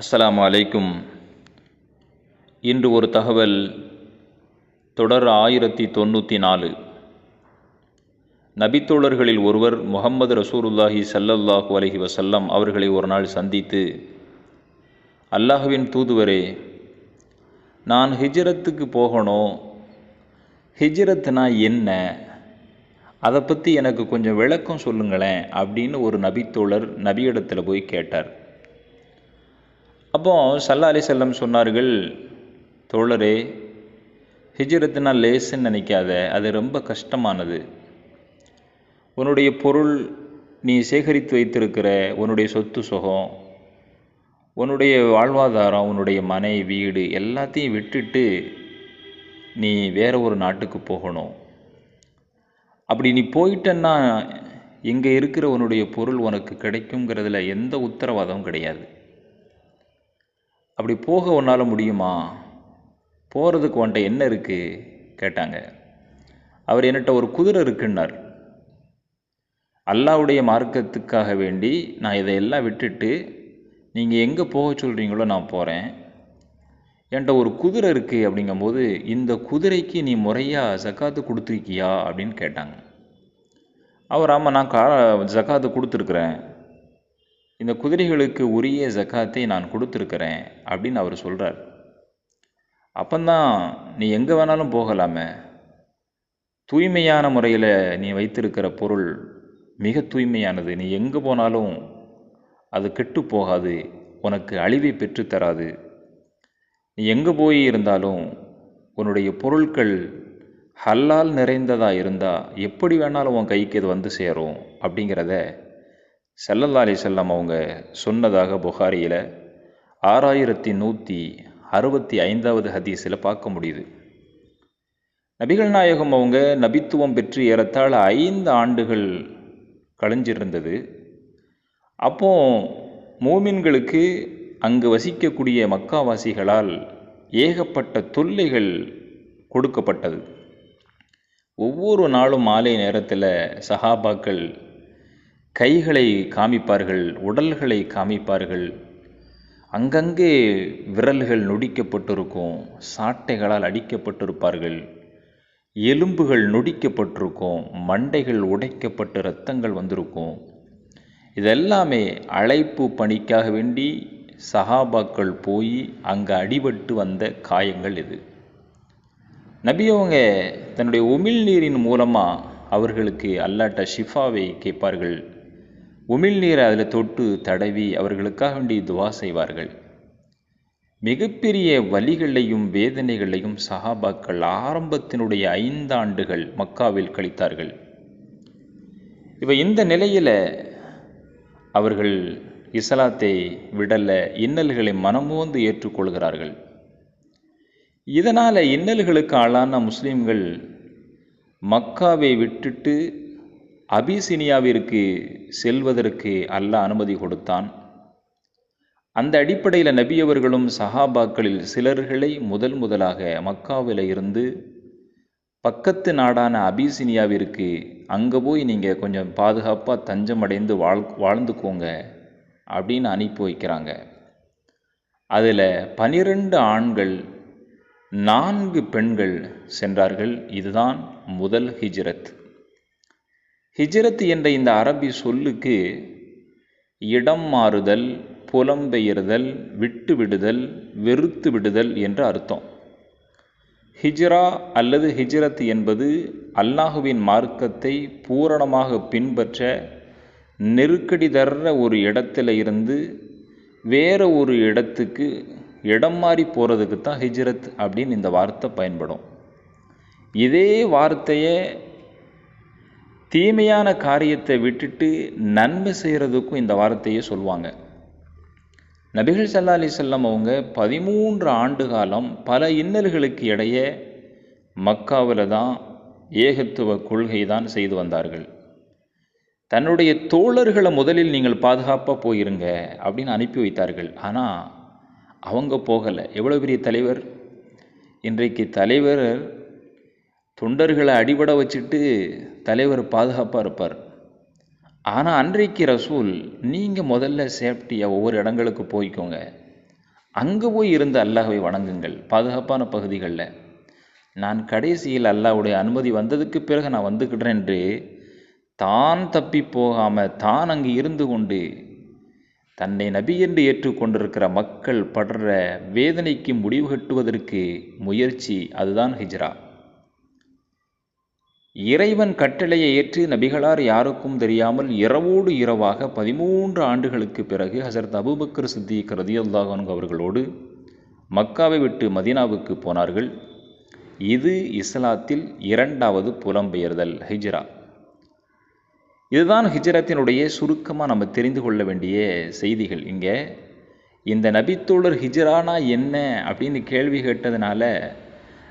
அஸ்ஸலாமு அலைக்கும். இன்று ஒரு தகவல் தொடர் ஆயிரத்தி தொண்ணூற்றி நாலு. நபித்தோழர்களில் ஒருவர் முகமது ரசூருல்லாஹி சல்லல்லாஹு அலஹி வசல்லம் அவர்களை ஒரு நாள் சந்தித்து அல்லாஹுவின் தூதுவரே நான் ஹிஜ்ரத்துக்கு போகணும் ஹிஜ்ரத்னா என்ன? அதை பற்றி எனக்கு கொஞ்சம் விளக்கம் சொல்லுங்களேன் அப்படின்னு ஒரு நபித்தோழர் நபியிடத்தில் போய் கேட்டார். அப்போ சல்லா அலி செல்லம் சொன்னார்கள் தோழரே ஹிஜ்ரத்னா லேசுன்னு நினைக்காத அது ரொம்ப கஷ்டமானது. உன்னுடைய பொருள் நீ சேகரித்து வைத்திருக்கிற உன்னுடைய சொத்து சுகம் உன்னுடைய வாழ்வாதாரம் உன்னுடைய மனை வீடு எல்லாத்தையும் விட்டுட்டு நீ வேற ஒரு நாட்டுக்கு போகணும். அப்படி நீ போயிட்டன்னா இங்கே இருக்கிற உன்னுடைய பொருள் உனக்கு கிடைக்குங்கிறதுல எந்த உத்தரவாதமும் கிடையாது. அப்படி போக உன்னால் முடியுமா? போகிறதுக்கு உன்ட்ட என்ன இருக்குது கேட்டாங்க. அவர் என்கிட்ட ஒரு குதிரை இருக்குன்னார். அல்லாவுடைய மார்க்கத்துக்காக வேண்டி நான் இதையெல்லாம் விட்டுட்டு நீங்கள் எங்கே போக சொல்கிறீங்களோ நான் போகிறேன் என்கிட்ட ஒரு குதிரை இருக்குது அப்படிங்கும்போது இந்த குதிரைக்கு நீ முறையாக ஜக்காத்து கொடுத்துருக்கியா? அப்படின்னு கேட்டாங்க. அவர் ஆமாம் நான் கா ஜக்காத்து கொடுத்துருக்குறேன். இந்த குதிரைகளுக்கு உரிய ஜக்காத்தை நான் கொடுத்துருக்குறேன் அப்படின்னு அவர் சொல்கிறார் அப்பந்தான் நீ எங்கே வேணாலும் போகலாமே. தூய்மையான முறையில் நீ வைத்திருக்கிற பொருள் மிக தூய்மையானது. நீ எங்கே போனாலும் அது கெட்டு போகாது உனக்கு அழிவை பெற்றுத்தராது நீ எங்கே போய் இருந்தாலும் உன்னுடைய பொருட்கள் ஹல்லால் நிறைந்ததாக இருந்தால் எப்படி வேணாலும் உன் கைக்கு இது வந்து சேரும் அப்படிங்கிறத செல்லல்லா அலி செல்லம் அவங்க சொன்னதாக புகாரியில் ஆறாயிரத்தி நூற்றி அறுபத்தி ஐந்தாவது ஹதீஸில் பார்க்க முடியுது. நபிகள் நாயகம் அவங்க நபித்துவம் பெற்று ஏறத்தாழ ஐந்து ஆண்டுகள் கழிஞ்சிருந்தது. அப்போ மூமின்களுக்கு அங்கு வசிக்கக்கூடிய மக்காவாசிகளால் ஏகப்பட்ட தொல்லைகள் கொடுக்கப்பட்டது. ஒவ்வொரு நாளும் மாலை நேரத்தில் சஹாபாக்கள் கைகளை காமிப்பார்கள் உடல்களை காமிப்பார்கள். அங்கங்கே விரல்கள் நொடிக்கப்பட்டிருக்கும் சாட்டைகளால் அடிக்கப்பட்டிருப்பார்கள். எலும்புகள் நொடிக்கப்பட்டிருக்கும் மண்டைகள் உடைக்கப்பட்டு இரத்தங்கள் வந்திருக்கும். இதெல்லாமே அழைப்பு பணிக்காக வேண்டி சஹாபாக்கள் போய் அங்கே அடிபட்டு வந்த காயங்கள் இது. நபி அவங்க தன்னுடைய உமிழ்நீரின் மூலமாக அவர்களுக்கு அல்லாட்ட ஷிஃபாவை கேட்பார்கள். உமிழ்நீரை அதில் தொட்டு தடவி அவர்களுக்காக வேண்டி துவா செய்வார்கள். மிகப்பெரிய வலிகளையும் வேதனைகளையும் சஹாபாக்கள் ஆரம்பத்தினுடைய ஐந்தாண்டுகள் மக்காவில் கழித்தார்கள். இப்போ இந்த நிலையில் அவர்கள் இஸ்லாத்தை விடல இன்னல்களை மனமோந்து ஏற்றுக்கொள்கிறார்கள். இதனால் இன்னல்களுக்கு ஆளான முஸ்லீம்கள் மக்காவை விட்டுட்டு அபிசினியாவிற்கு செல்வதற்கு அல்லாஹ் அனுமதி கொடுத்தான். அந்த அடிப்படையில் நபியவர்களும் சஹாபாக்களில் சிலர்களை முதல் முதலாக மக்காவில் இருந்து பக்கத்து நாடான அபிசினியாவிற்கு அங்கே போய் நீங்கள் கொஞ்சம் பாதுகாப்பாக தஞ்சம் அடைந்து வாழ் வாழ்ந்துக்கோங்க அப்படின்னு அனுப்பி வைக்கிறாங்க. அதில் பனிரெண்டு ஆண்கள் நான்கு பெண்கள் சென்றார்கள். இதுதான் முதல் ஹிஜ்ரத். ஹிஜ்ரத் என்ற இந்த அரபி சொல்லுக்கு இடம் மாறுதல் புலம்பெயர்தல் விட்டு விடுதல் வெறுத்து விடுதல் என்று அர்த்தம். ஹிஜ்ரா அல்லது ஹிஜ்ரத் என்பது அல்லாஹுவின் மார்க்கத்தை பூரணமாக பின்பற்ற நெருக்கடி தர்ற ஒரு இடத்துல இருந்து வேற ஒரு இடத்துக்கு இடம் மாறி போகிறதுக்கு தான் ஹிஜ்ரத் அப்படின்னு இந்த வார்த்தை பயன்படும். இதே வார்த்தையை தீமையான காரியத்தை விட்டுட்டு நன்மை செய்கிறதுக்கும் இந்த வார்த்தையை சொல்லுவாங்க. நபிகள் சல்லா அலி செல்லம் அவங்க பதிமூன்று ஆண்டு காலம் பல இன்னல்களுக்கு இடையே மக்காவில் தான் ஏகத்துவ கொள்கை தான் செய்து வந்தார்கள். தன்னுடைய தோழர்களை முதலில் நீங்கள் பாதுகாப்பாக போயிருங்க அப்படின்னு அனுப்பி வைத்தார்கள். ஆனால் அவங்க போகலை. எவ்வளோ பெரிய தலைவர்? இன்றைக்கு தலைவர் தொண்டர்களை அடிபட வச்சுட்டு தலைவர் பாதுகாப்பாக இருப்பார். ஆனால் அன்றைக்கு ரசூல் நீங்கள் முதல்ல சேஃப்டியாக ஒவ்வொரு இடங்களுக்கு போய்க்கோங்க. அங்கே போய் இருந்து அல்லாஹை வணங்குங்கள் பாதுகாப்பான பகுதிகளில். நான் கடைசியில் அல்லாஹ்வுடைய அனுமதி வந்ததுக்கு பிறகு நான் வந்துக்கிடுறேன் என்று தான் தப்பி போகாமல் தான் அங்கு இருந்து கொண்டு தன்னை நபி என்று ஏற்றுக்கொண்டிருக்கிற மக்கள் படுற வேதனைக்கு முடிவு கட்டுவதற்கு முயற்சி அதுதான் ஹிஜ்ரா. இறைவன் கட்டளையை ஏற்று நபிகளார் யாருக்கும் தெரியாமல் இரவோடு இரவாக பதிமூன்று ஆண்டுகளுக்கு பிறகு ஹசரத் அபுபக்கர் சித்திக் ரதியுல்லாஹன் அவர்களோடு மக்காவை விட்டு மதினாவுக்கு போனார்கள். இது இஸ்லாத்தில் இரண்டாவது புலம்பெயர்தல் ஹிஜ்ரா. இதுதான் ஹிஜ்ரத்தினுடைய சுருக்கமாக நம்ம தெரிந்து கொள்ள வேண்டிய செய்திகள். இங்கே இந்த நபித்தோழர் ஹிஜ்ரானா என்ன அப்படின்னு கேள்வி கேட்டதுனால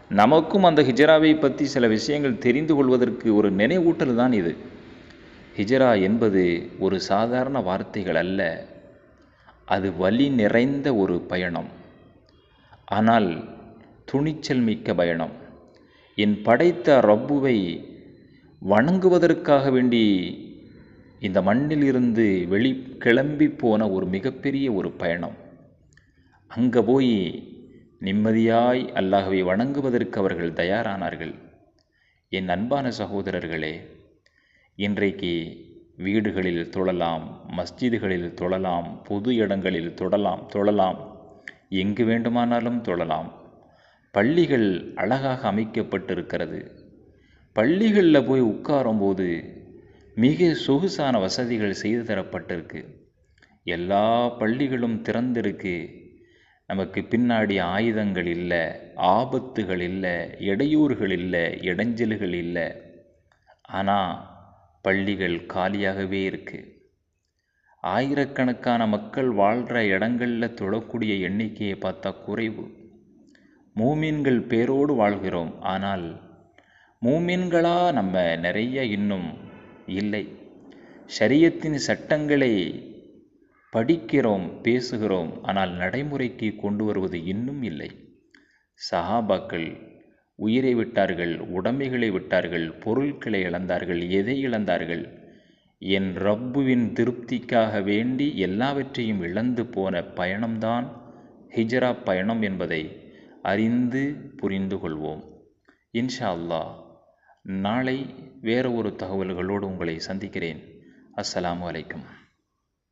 நமக்கும் அந்த ஹிஜராவை பற்றி சில விஷயங்கள் தெரிந்து கொள்வதற்கு ஒரு நினைவூட்டல் தான் இது. ஹிஜரா என்பது ஒரு சாதாரண வார்த்தைகள் அல்ல. அது வலி நிறைந்த ஒரு பயணம். ஆனால் துணிச்சல் மிக்க பயணம். என் படைத்த ரப்புவை வணங்குவதற்காக வேண்டி இந்த மண்ணில் இருந்து வெளி கிளம்பி போன ஒரு மிகப்பெரிய ஒரு பயணம். அங்கே போய் நிம்மதியாய் அல்லாஹுவை வணங்குவதற்கு அவர்கள் தயாரானார்கள். என் அன்பான சகோதரர்களே இன்றைக்கு வீடுகளில் தொழலாம் மஸ்ஜிதுகளில் தொழலாம் பொது இடங்களில் தொடலாம் தொழலாம் எங்கு வேண்டுமானாலும் தொழலாம். பள்ளிகள் அழகாக அமைக்கப்பட்டிருக்கிறது. பள்ளிகளில் போய் உட்காரும்போது மிக சொகுசான வசதிகள் செய்து தரப்பட்டிருக்கு. எல்லா பள்ளிகளும் திறந்திருக்கு. நமக்கு பின்னாடி ஆயுதங்கள் இல்லை ஆபத்துகள் இல்லை இடையூறுகள் இல்லை இடைஞ்சல்கள் இல்லை. ஆனால் பள்ளிகள் காலியாகவே இருக்குது ஆயிரக்கணக்கான மக்கள் வாழ்கிற இடங்களில் தொழக்கூடிய எண்ணிக்கையை பார்த்தா குறைவு. மூமீன்கள் பேரோடு வாழ்கிறோம். ஆனால் மூமீன்களாக நம்ம நிறைய இன்னும் இல்லை. சரியத்தின் சட்டங்களை படிக்கிறோம் பேசுகிறோம் ஆனால் நடைமுறைக்கு கொண்டு வருவது இன்னும் இல்லை. சஹாபாக்கள் உயிரை விட்டார்கள் உடமைகளை விட்டார்கள் பொருட்களை இழந்தார்கள் எதை இழந்தார்கள் என் ரப்புவின் திருப்திக்காக வேண்டி எல்லாவற்றையும் இழந்து போன பயணம்தான் ஹிஜ்ரா பயணம் என்பதை அறிந்து புரிந்து கொள்வோம். இன்ஷா அல்லாஹ் நாளை வேறு ஒரு தகவல்களோடு உங்களை சந்திக்கிறேன். அஸ்ஸலாமு அலைக்கும்.